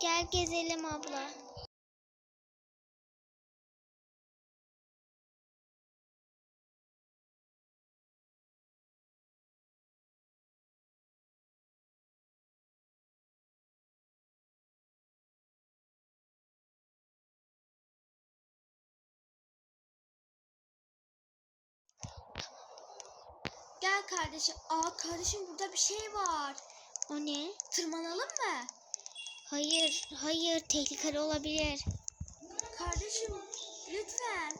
Gel gezelim abla. Gel kardeşim. Aa kardeşim burada bir şey var. O ne? Tırmanalım mı? Hayır, hayır tehlikeli olabilir. Kardeşim lütfen.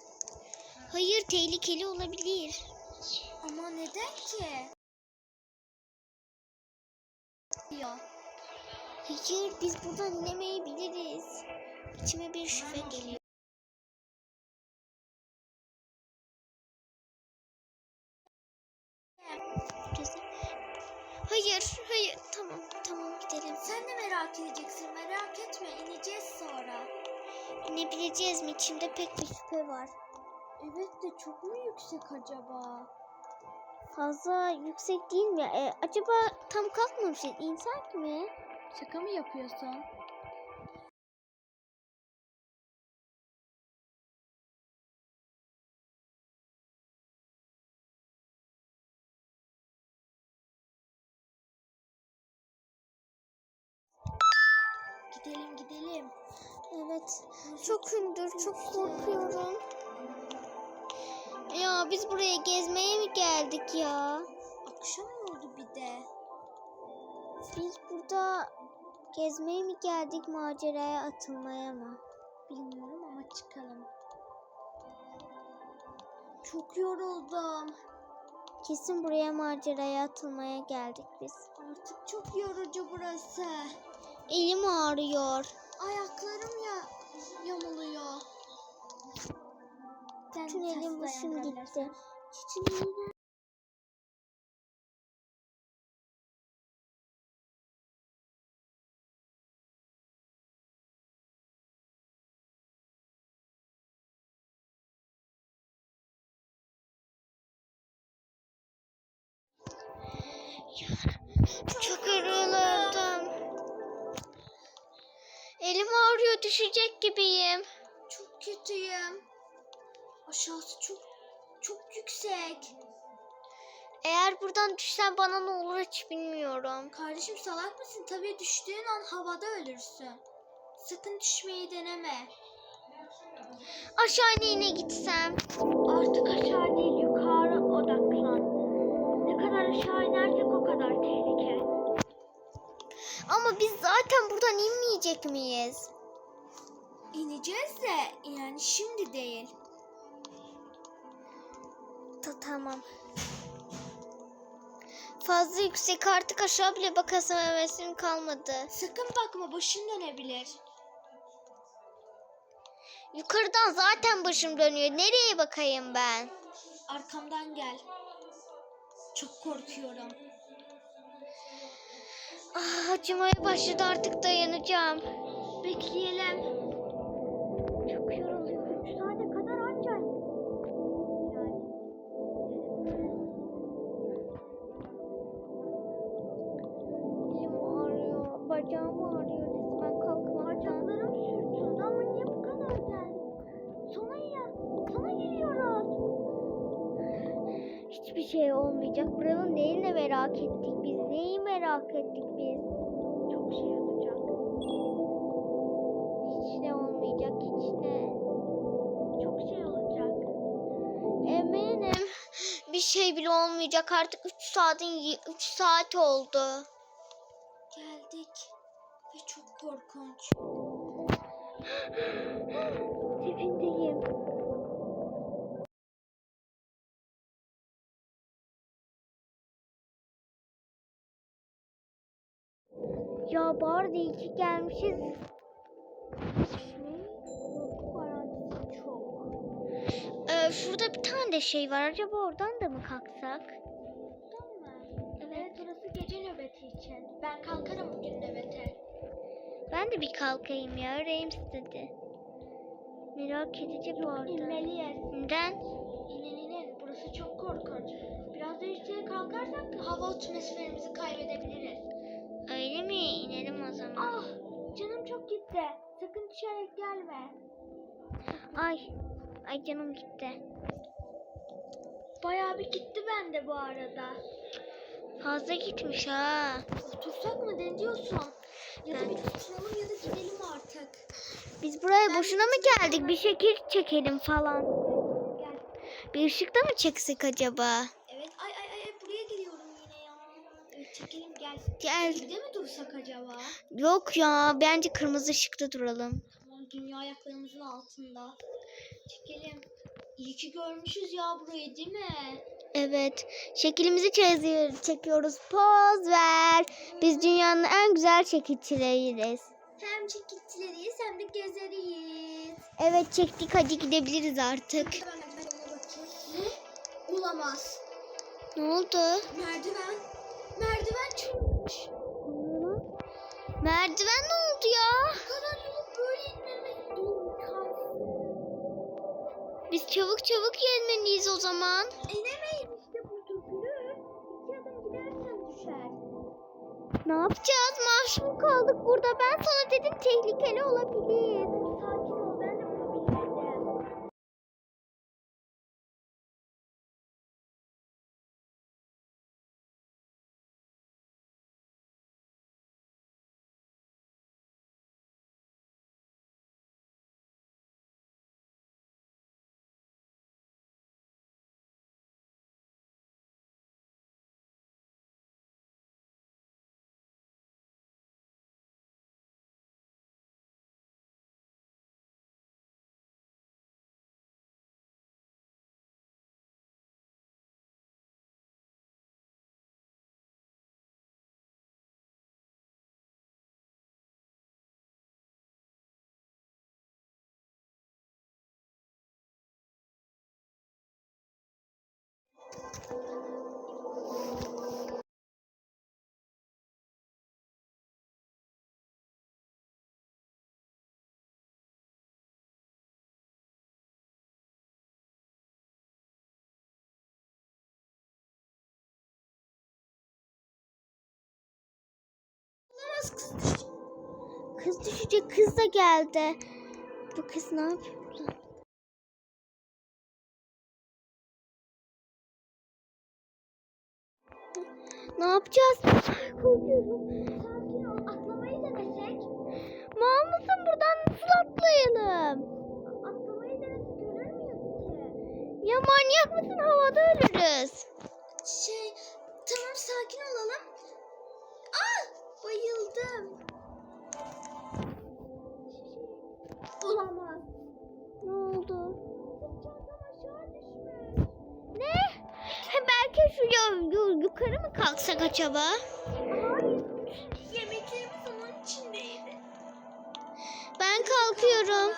Hayır tehlikeli olabilir. Ama neden ki? Ya. Hayır biz buradan inemeyebiliriz. İçime bir şüphe geliyor. İçimde pek bir şüphe var. Evet de çok mu yüksek acaba? Fazla yüksek değil mi? E, acaba tam kalkmamışız. İnsek mi? Şaka mı yapıyorsun? Gidelim gidelim. Evet. Çok hündür, çok korkuyorum. Ya biz buraya gezmeye mi geldik ya? Akşam oldu bir de. Biz burada gezmeye mi geldik, maceraya atılmaya mı? Bilmiyorum ama çıkalım. Çok yoruldum. Kesin buraya maceraya atılmaya geldik biz. Artık çok yorucu burası. Elim ağrıyor. Ayaklarım ya yamuluyor. Sen Bütün elim ters başım gitti. Çiçeğim. Elim ağrıyor, düşecek gibiyim. Çok kötüyüm. Aşağısı çok çok yüksek. Eğer buradan düşsem bana ne olur hiç bilmiyorum. Kardeşim salak mısın? Tabii düştüğün an havada ölürsün. Sakın düşmeyi deneme. Aşağı yine gitsem. Artık aşağı değil yukarı odaklan. Ne kadar aşağı tehlike. Ama biz zaten buradan inmeyecek miyiz? İneceğiz de yani şimdi değil. Ta tamam. Fazla yüksek artık aşağı bile bakasım hevesim kalmadı. Sakın bakma başın dönebilir. Yukarıdan zaten başım dönüyor. Nereye bakayım ben? Arkamdan gel. Çok korkuyorum. Ah, acımaya başladı artık dayanacağım. Bekleyelim. Çok yoruluyorum. Üç saate kadar ancak. Elim ağrıyor. Bacağım ağrıyor resmen kalkmaktan. Bacaklarım sürtüldü ama niye bu kadar geldi? Sona ya. Sona geliyoruz. Hiçbir şey olmayacak. Buranın neyini merak ettik biz? Neyi merak ettik biz? Çok şey olacak. Hiç ne olmayacak, hiç ne. Çok şey olacak. Eminim bir şey bile olmayacak. Artık 3 saatin 3 saat oldu. Geldik. Ve çok korkunç. Tepindeyim. Ya bari iyi ki gelmişiz. Çok. Ee, şurada bir tane de şey var. Acaba oradan da mı kalksak? Evet burası gece nöbeti için. Ben kalkarım bugün nöbete. Ben de bir kalkayım ya. Yüreğim istedi. Merak edici bu arada. İnmeliyiz. Neden? İnin inin. Burası çok korkunç. Biraz da yükseğe kalkarsak hava atmosferimizi kaybedebiliriz. Öyle mi? İnelim o Sakın düşerek gelme. Ay. Ay canım gitti. Bayağı bir gitti bende bu arada. Fazla gitmiş ha. Otursak mı ne diyorsun? Ya da Ben- bir tutunalım ya da gidelim artık. Biz buraya boşuna mı geldik? Bir şekil çekelim falan. Gel. Bir ışıkta mı çeksek acaba? Gel. Evde mi dursak acaba? Yok ya bence kırmızı ışıkta duralım. Tamam dünya ayaklarımızın altında. Çekelim. İyi ki görmüşüz ya burayı değil mi? Evet. Şeklimizi çiziyor, çekiyoruz. Poz ver. Biz dünyanın en güzel çekicileriyiz. Hem çekiltileriyiz hem de gezeriyiz. Evet çektik hadi gidebiliriz artık. Merdivenlere bakayım. Ne? Olamaz. Ne oldu? Merdiven. Merdiven çürümüş. Merdiven ne oldu ya? Biz çabuk çabuk gelmeliyiz o zaman. İnemeyiz işte bu dökülür. İki adım gidersen düşer. Ne yapacağız? Mahsur kaldık burada. Ben sana dedim tehlikeli olabilir. Kız düşecek. Kız da geldi. Bu kız ne yapıyor Ne yapacağız? Korkuyorum. Sakin ol atlamayı denesek. Mal mısın buradan nasıl atlayalım? Atlamayı denesek ölür müyüz ki? Ya manyak mısın havada ölürüz. Şey tamam sakin olalım. Ah bayıldım. Olamaz. Yukarı mı kalksak acaba? Yemeklerimiz onun içindeydi. Ben kalkıyorum.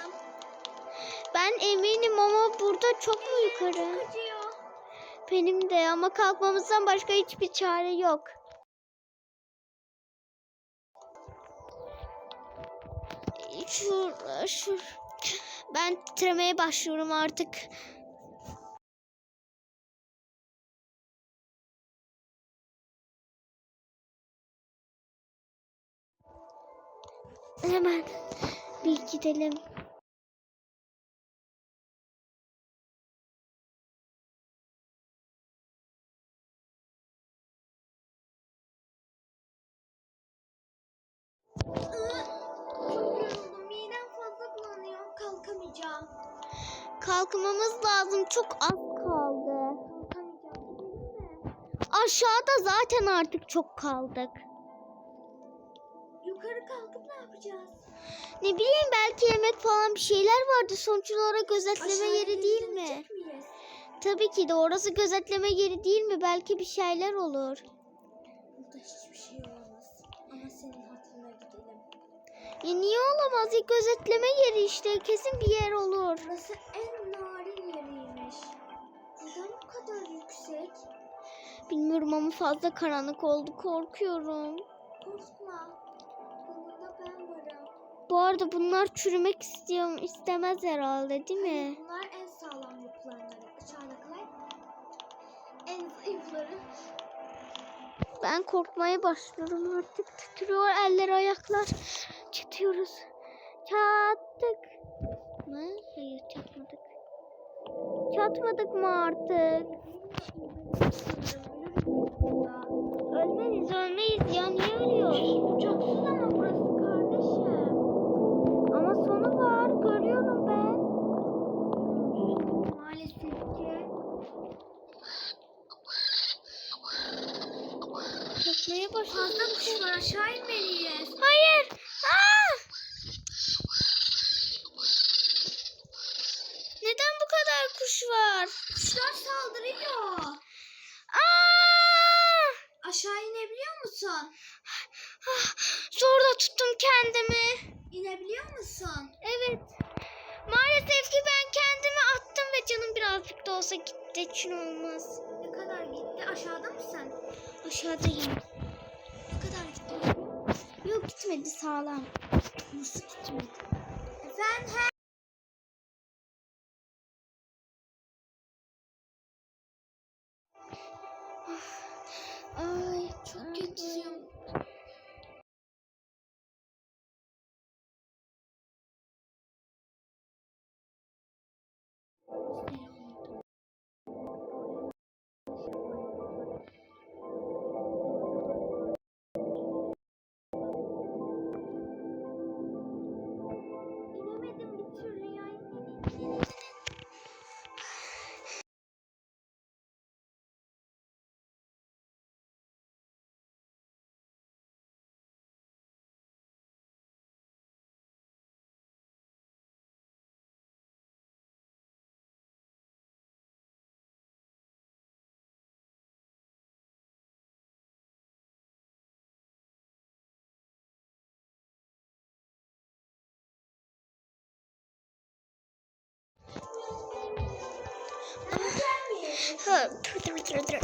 Ben eminim ama burada çok mu yukarı? Çok acıyor. Benim de ama kalkmamızdan başka hiçbir çare yok. Şur, şur. Ben titremeye başlıyorum artık. Hemen bir gidelim. Kalkamayacağım. Kalkmamız lazım. Çok az kaldı. Kalkamayacağım. Aşağıda zaten artık çok kaldık. Yukarı kalkıp ne yapacağız? Ne bileyim belki yemek falan bir şeyler vardı. Sonuç olarak gözetleme Aşağıya yeri değil mi? miyiz? Tabii ki de orası gözetleme yeri değil mi? Belki bir şeyler olur. Burada hiçbir şey olmaz. Ama senin hatırına gidelim. Ya niye olamaz? Ya gözetleme yeri işte. Kesin bir yer olur. Burası en narin yeriymiş. Neden bu kadar yüksek? Bilmiyorum ama fazla karanlık oldu. Korkuyorum. Korkma. Bu arada bunlar çürümek istiyor, istemez herhalde değil mi? Bunlar en sağlam yapılanları. Aşağıdakiler en zayıfları. Ben korkmaya başlıyorum artık. Titriyor eller ayaklar. Çıtıyoruz. Çattık mı? Hayır çatmadık. Çatmadık mı artık? Ölmeyiz ölmeyiz ya niye ölüyoruz? Uçaksız ama burası kardeşim. Ama sonu var görüyorum ben. Maalesef ki. Çökmeye başladı. Fazla kuş var aşağı inmeliyiz. Hayır. Aa! Neden bu kadar kuş var? Kuşlar saldırıyor. Aa! Aşağı inebiliyor musun? Ah, Zor da tuttum kendimi. İnebiliyor musun? Evet. Maalesef ki ben kendimi attım ve canım birazcık da olsa gitti. Için olmaz. Ne kadar gitti? Aşağıda mısın? Aşağıdayım. Yok gitmedi sağlam. Nasıl gitmedi? Efendim? Ay Ha, dur dur dur dur.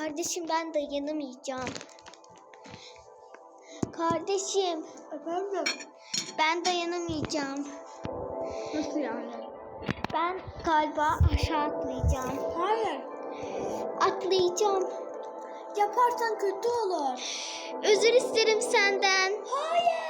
Kardeşim ben dayanamayacağım. Kardeşim Efendim? ben dayanamayacağım. Nasıl yani? Ben galiba aşağı atlayacağım. Hayır. Atlayacağım. Yaparsan kötü olur. Özür isterim senden. Hayır.